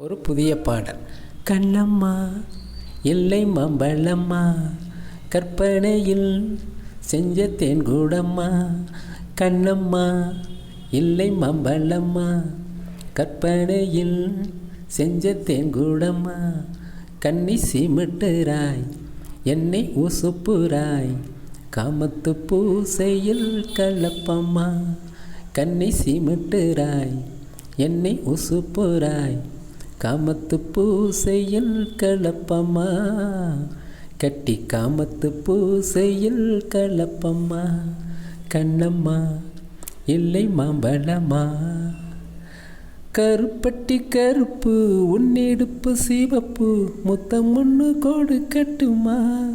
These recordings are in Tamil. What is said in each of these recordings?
ஒரு புதிய பாடல். கண்ணம்மா இல்லை மம்பளம்மா கற்பனையில் செஞ்ச தேன்கூடம்மா கண்ணம்மா இல்லை மம்பளம்மா கற்பனையில் செஞ்ச தேன்கூடம்மா கண்ணி சீமிட்டுராய் என்னை உசுப்புராய் காமத்து பூசையில் கலப்பம்மா கண்ணை சீமிட்டுராய் என்னை உசுப்புராய் காமத்து பூசையில் கலப்பம்மா. கட்டி காமத்து பூசையில் கலப்பம்மா. கண்ணம்மா இல்லை மாம்பழமா கருப்பட்டி கருப்பு உன்னிடுப்பு சிவப்பு முத்தம் ஒன்று கோடு கட்டுமா.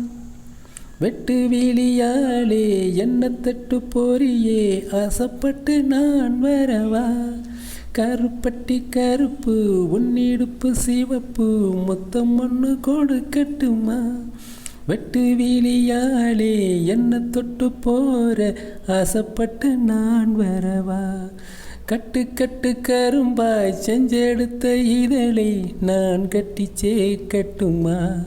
வெட்டு வீலியாலே என்ன தட்டு போறியே ஆசைப்பட்டு நான் வரவா. கருப்பட்டி கருப்பு உன்னிடுப்பு சிவப்பு மொத்தம் ஒன்று கோடு கட்டுமா? வெட்டு வீலியாலே என்ன தொட்டு போற ஆசைப்பட்டு நான் வரவா? கட்டு கட்டு கரும்பாய் செஞ்செடுத்த இதழை நான் கட்டி சேர்க்கட்டுமா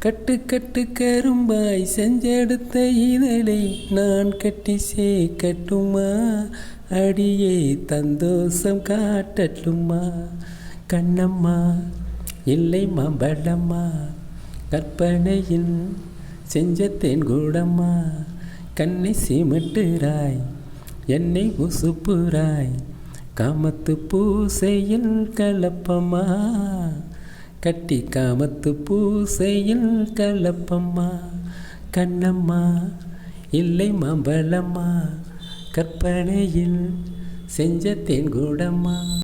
கட்டு கட்டு கரும்பாய் செஞ்செடுத்த இதழை நான் கட்டி கட்டுமா அடியே தந்தோஷம் காட்டட்டுமா? கண்ணம்மா இல்லை மாம்பழம்மா கற்பனையில் செஞ்ச தேன்கூடம்மா கண்ணை சிமிட்டுராய் என்னை உசுப்புராய் காமத்து பூசையில் கலப்பமா கட்டி காமத்து பூசையில் கலப்பம்மா. கண்ணம்மா இல்லை மாம்பழம்மா. கற்பனையில் செஞ்ச தேன்கூடம்மா